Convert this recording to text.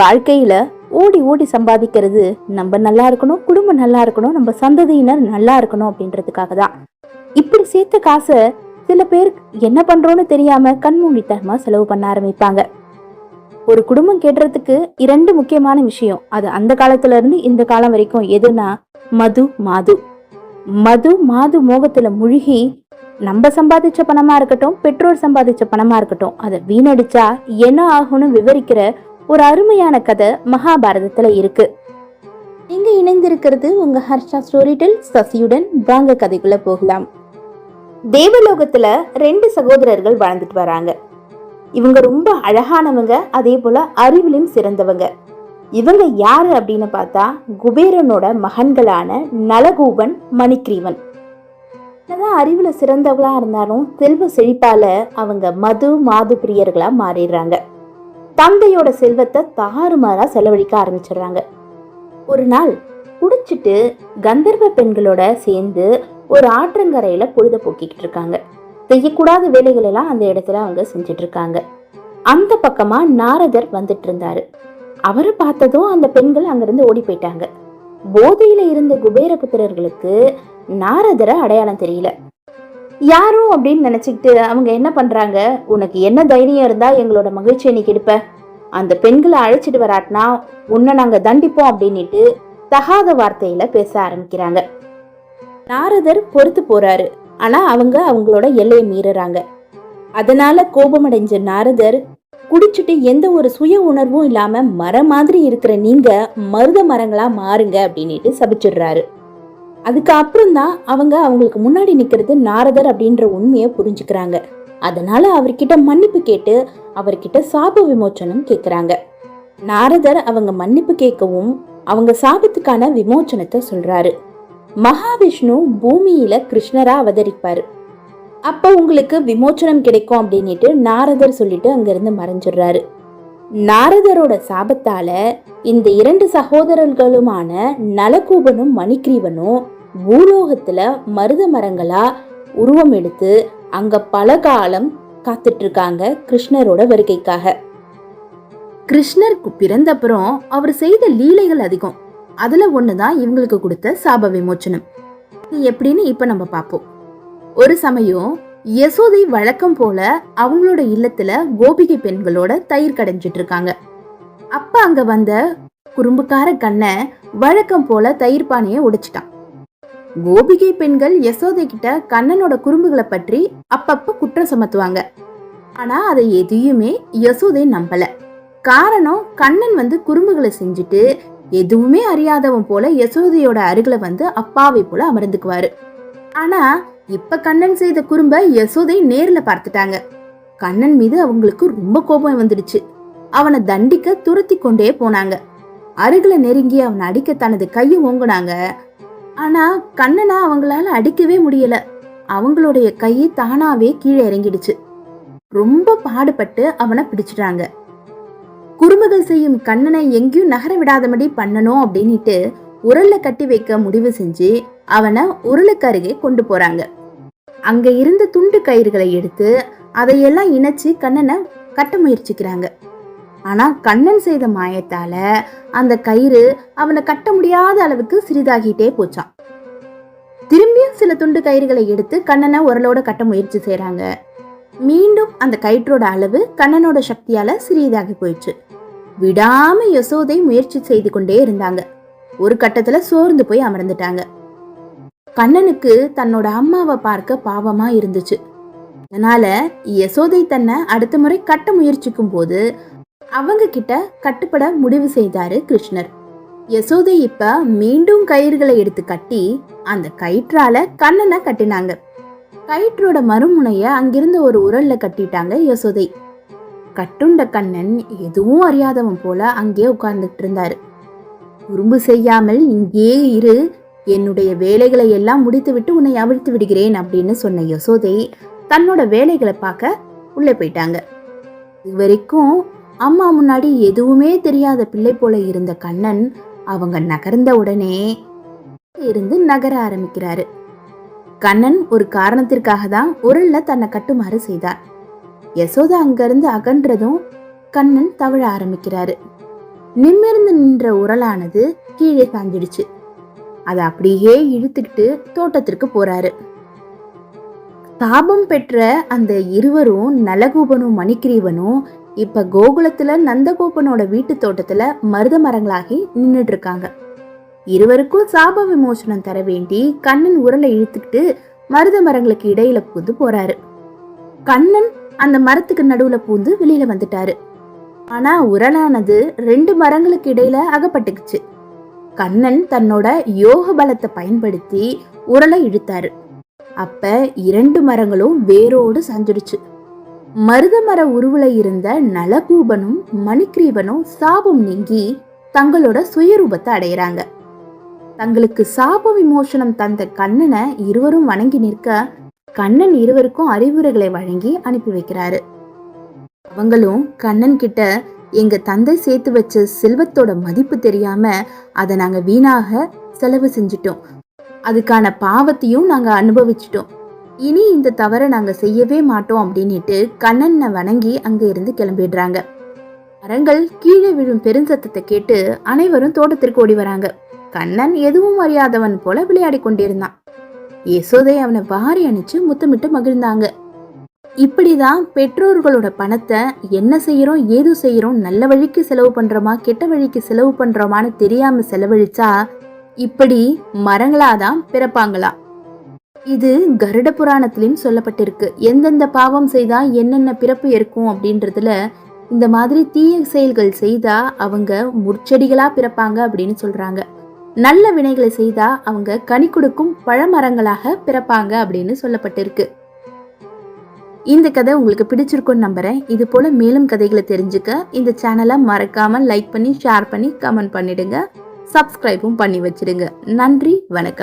வாழ்க்கையில ஓடி ஓடி சம்பாதிக்கிறது நம்ம நல்லா இருக்கணும் குடும்பம் நல்லா இருக்கணும் நம்ம சந்ததியினர் நல்லா இருக்கணும் அப்படின்றதுக்காக தான். இப்படி சேர்த்த காசை சில பேர் என்ன பண்றோம்னு தெரியாம கண்மூடித்தனமா செலவு பண்ண ஆரம்பிப்பாங்க. ஒரு குடும்பம் கேட்டுறதுக்கு இரண்டு முக்கியமான விஷயம். அது அந்த காலத்துல இருந்து இந்த காலம் வரைக்கும் எதுனா மது மாது. மது மாது மோகத்துல முழுகி நம்ம சம்பாதிச்ச பணமா இருக்கட்டும் பெற்றோர் சம்பாதிச்ச பணமா இருக்கட்டும் அதை வீணடிச்சா என்ன ஆகும்னு விவரிக்கிற ஒரு அருமையான கதை மகாபாரதத்துல இருக்கு. இங்க இணைந்திருக்கிறது உங்க ஹர்ஷா ஸ்டோரி டெல் சசியுடன் வாங்க கதைக்குள்ள போகலாம். தேவலோகத்துல ரெண்டு சகோதரர்கள் வாழ்ந்துட்டு வராங்க. இவங்க ரொம்ப அழகானவங்க அதே போல அறிவிலும் சிறந்தவங்க. இவங்க யாரு அப்படின்னு பார்த்தா குபேரனோட மகன்களான நலகூபன் மணிக்ரீவன். என்னதான் அறிவுல சிறந்தவங்களா இருந்தாலும் செல்வ செழிப்பால அவங்க மது மாது பிரியர்களா மாறிடுறாங்க. தந்தையோட செல்வத்தை தாறுமாறா செலவழிக்க ஆரம்பிச்சிடுறாங்க. ஒரு நாள் குடிச்சிட்டு கந்தர்வ பெண்களோட சேர்ந்து ஒரு ஆற்றங்கரையில பொழுத போக்கிக்கிட்டு இருக்காங்க. செய்யக்கூடாத வேலைகள் எல்லாம் அந்த இடத்துல அவங்க செஞ்சுட்டு இருக்காங்க. அந்த பக்கமா நாரதர் வந்துட்டு இருந்தாரு. அவரை பார்த்ததும் அந்த பெண்கள் அங்கிருந்து ஓடி போயிட்டாங்க. போதையில இருந்த குபேரபுத்திரர்களுக்கு நாரதரை அடையாளம் தெரியல. யாரோ அப்படின்னு நினைச்சுக்கிட்டு அவங்க என்ன பண்றாங்க? உனக்கு என்ன தைரியம் இருந்தா எங்களோட மகிழ்ச்சியை நீ கெடுப்ப. அந்த பெண்களை அழைச்சிட்டு வராட்டினா உன்னை நாங்க தண்டிப்போம் அப்படின்னுட்டு தகாத வார்த்தையில பேச ஆரம்பிக்கிறாங்க. நாரதர் பொறுத்து போறாரு. ஆனா அவங்க அவங்களோட எல்லையை மீறுறாங்க. அதனால கோபமடைஞ்ச நாரதர் குடிச்சிட்டு எந்த ஒரு சுய உணர்வும் இல்லாம மரம் மாதிரி இருக்கிற நீங்க மருத மரங்களா மாறுங்க அப்படின்னுட்டு சபிச்சிடுறாரு. அதுக்கு அப்புறம் தான் அவங்க அவங்களுக்கு முன்னாடி நிற்கிறது நாரதர் அப்படின்ற உண்மையை புரிஞ்சுக்கிறாங்க. அதனால அவர்கிட்ட மன்னிப்பு கேட்டு அவர்கிட்ட சாப விமோச்சனம் கேட்குறாங்க நாரதர் அவங்க மன்னிப்பு கேட்கவும் அவங்க சாபத்துக்கான விமோச்சனத்தை சொல்றாரு. மகாவிஷ்ணு பூமியில கிருஷ்ணரா அவதரிப்பாரு. அப்ப உங்களுக்கு விமோச்சனம் கிடைக்கும் அப்படின்ட்டு நாரதர் சொல்லிட்டு அங்கிருந்து மறைஞ்சிடுறாரு. நாரதரோட சாபத்தால இந்த இரண்டு சகோதரர்களுமான நலகூபனும் மணிக்ரீவனும் பூலோகத்துல மருத மரங்களா உருவம் எடுத்து அங்க பல காலம் காத்துட்டு இருக்காங்க கிருஷ்ணரோட வருகைக்காக. கிருஷ்ணருக்கு பிறந்தப்புறம் அவர் செய்த லீலைகள் அதிகம். அதுல ஒண்ணுதான் இவங்களுக்கு கொடுத்த சாப விமோச்சனம். இது எப்படின்னு இப்ப நம்ம பார்ப்போம் ஒரு சமயம் யசோதை வழக்கம் போல அவங்களோட இல்லத்துல கோபிகை பெண்களோட தயிர் கடைஞ்சிட்டு இருக்காங்க அப்ப அங்க வந்த குறும்புக்கார கண்ணை வழக்கம் போல தயிர் பானையை உடைச்சிட்டான். கோபிகை பெண்கள் யசோதை கிட்ட கண்ணனோட குறும்புகளை பற்றி அப்பப்ப குற்றம் சுமத்துவாங்க. ஆனா அதை எதையுமே யசோதை நம்பல. காரணம் கண்ணன் வந்து குறும்புகளை செஞ்சுட்டு எதுவுமே அறியாதவன் போல யசோதையோட அருகில வந்து அப்பாவை போல அமர்ந்துக்குவாரு. ஆனா இப்ப கண்ணன் செய்த குறும்ப யசோதை நேர்ல பார்த்துட்டாங்க. கண்ணன் மீது அவங்களுக்கு ரொம்ப கோபம் வந்துடுச்சு. அவனை தண்டிக்க துரத்தி கொண்டே போனாங்க. அருகில நெருங்கி அவனை அடிக்க தனது கையை ஓங்குனாங்க. ஆனா கண்ணனை அவங்களால அடிக்கவே முடியல. அவங்களுடைய கை தானாவே கீழே இறங்கிடுச்சு. ரொம்ப பாடுபட்டு அவனை பிடிச்சிட்டாங்க. குறும்புகள் செய்யும் கண்ணனை எங்கேயும் நகர விடாதபடி பண்ணணும் அப்படின்ட்டு உரல்ல கட்டி வைக்க முடிவு செஞ்சு அவனை உருளுக்கு அருகே கொண்டு போறாங்க. அங்க இருந்த துண்டு கயிறுகளை எடுத்து அதையெல்லாம் இணைச்சு கண்ணனை கட்ட முயற்சிக்கிறாங்க. ஆனால் கண்ணன் செய்த மாயத்தால அந்த கயிறு அவனை கட்ட முடியாத அளவுக்கு சிறிதாகிட்டே போச்சான் திரும்பியும் சில துண்டு கயிறுகளை எடுத்து கண்ணனை உரலோட கட்ட முயற்சி செய்கிறாங்க மீண்டும் அந்த கயிற்றோட அளவு கண்ணனோட சக்தியால சிறியதாகி போயிடுச்சு. விடாம யசோதை முயற்சி செய்து கொண்டே இருந்தாங்க. ஒரு கட்டத்துல சோர்ந்து போய் அமர்ந்துட்டாங்க. கண்ணனுக்கு தன்னோட அம்மாவை பார்க்க பாவமா இருந்துச்சு. அதனால யசோதை தன்னை அடுத்த முறை கட்ட முயற்சிக்கும் போது அவங்க கிட்ட கட்டுப்பட முடிவு செய்தாரு கிருஷ்ணர். யசோதை இப்ப மீண்டும் கயிறுகளை எடுத்து கட்டி அந்த கயிற்றால கண்ணனை கட்டினாங்க. கயிற்றோட மறுமுனைய அங்கிருந்த ஒரு உரல்ல கட்டிட்டாங்க யசோதை. கட்டுண்ட கண்ணன் எதுவும் அறியாதவன் போல அங்கேயே உட்கார்ந்துட்டு இருந்தாரு. குறும்பு செய்யாமல் இங்கே இரு. என்னுடைய வேலைகளை எல்லாம் முடித்துவிட்டு உன்னை அவிழ்த்து விடுகிறேன் அப்படின்னு சொன்ன யசோதை தன்னோட வேலைகளை பார்க்க உள்ளே போயிட்டாங்க. இது வரைக்கும் அம்மா முன்னாடி எதுவுமே தெரியாத பிள்ளை போல இருந்த கண்ணன் அவங்க நகர்ந்த உடனே இருந்து நகர ஆரம்பிக்கிறாரு. கண்ணன் ஒரு காரணத்திற்காக தான் உரல்ல தன்னை கட்டுமாறு செய்தார். யசோதா அங்கிருந்து அகன்றதும் கண்ணன் தவழ ஆரம்பிக்கிறாரு. நிம்மிருந்து நின்ற உரலானது கீழே சாஞ்சிடுச்சு. அதை அப்படியே இழுத்துக்கிட்டு தோட்டத்திற்கு போறாரு. தாபம் பெற்ற அந்த இருவரும் நலகூபனும் மணிக்கிரீவனும் இப்ப கோகுலத்துல நந்தகோபனோட வீட்டு தோட்டத்துல மருத மரங்களாகி நின்றுட்டு இருக்காங்க இருவருக்கும் சாப விமோசனம் தர வேண்டி கண்ணன் உரலை இழுத்துக்கிட்டு மருத மரங்களுக்கு இடையில பூந்து போறாரு. கண்ணன் அந்த மரத்துக்கு நடுவுல பூந்து வெளியில வந்துட்டாரு. ஆனா உரலானது ரெண்டு மரங்களுக்கு இடையில அகப்பட்டுக்குச்சு. கண்ணன் தன்னோட யோக பலத்தை பயன்படுத்தி உரலை இழுத்தாரு. அப்ப இரண்டு மரங்களும் வேரோடு சாஞ்சிடுச்சு. மருதமர உருவில இருந்த நலகூபனும் மணிக்ரீவனும் சாபம் நீங்கி தங்களோட சுயரூபத்தை அடையிறாங்க. தங்களுக்கு சாப விமோசனம் தந்த கண்ணனை இருவரும் வணங்கி நிற்க கண்ணன் இருவருக்கும் அறிவுரைகளை வழங்கி அனுப்பி வைக்கிறாரு. அவங்களும் கண்ணன் கிட்ட எங்க தந்தை சேர்த்து வச்ச செல்வத்தோட மதிப்பு தெரியாம அதை நாங்க வீணாக செலவு செஞ்சிட்டோம். அதுக்கான பாவத்தையும் நாங்க அனுபவிச்சிட்டோம். இனி இந்த தவறை நாங்க செய்யவே மாட்டோம் அப்படின்னுட்டு கண்ணனை வணங்கி அங்க இருந்து கிளம்பிடுறாங்க. மரங்கள் கீழே விழும் பெருஞ்சத்தத்தை கேட்டு அனைவரும் தோட்டத்திற்கு ஓடி வராங்க. கண்ணன் எதுவும் அறியாதவன் போல விளையாடி கொண்டிருந்தான். யசோதை அவனை வாரி அணிச்சு முத்தமிட்டு மகிழ்ந்தாங்க. இப்படிதான் பெற்றோர்களோட பணத்தை என்ன செய்யறோம் ஏது செய்யறோம் நல்ல வழிக்கு செலவு பண்றோமா கெட்ட வழிக்கு செலவு பண்றோமான்னு தெரியாம செலவழிச்சா இப்படி மரங்களாதான் பிறப்பாங்களா? இது கருட புராணத்திலையும் சொல்லப்பட்டிருக்கு. எந்தெந்த பாவம் செய்தா என்னென்ன பிறப்பு இருக்கும் அப்படின்றதுல இந்த மாதிரி தீய செயல்கள் செய்தா அவங்க முற்செடிகளா பிறப்பாங்க அப்படின்னு சொல்றாங்க. நல்ல வினைகளை செய்தா அவங்க கனி கொடுக்கும் பழமரங்களாக பிறப்பாங்க அப்படின்னு சொல்லப்பட்டிருக்கு. இந்த கதை உங்களுக்கு பிடிச்சிருக்கும்னு நம்புறேன். இது போல மேலும் கதைகளை தெரிஞ்சுக்க இந்த சேனலை மறக்காம லைக் பண்ணி ஷேர் பண்ணி கமெண்ட் பண்ணிடுங்க. சப்ஸ்கிரைபும் பண்ணி வச்சிடுங்க. நன்றி வணக்கம்.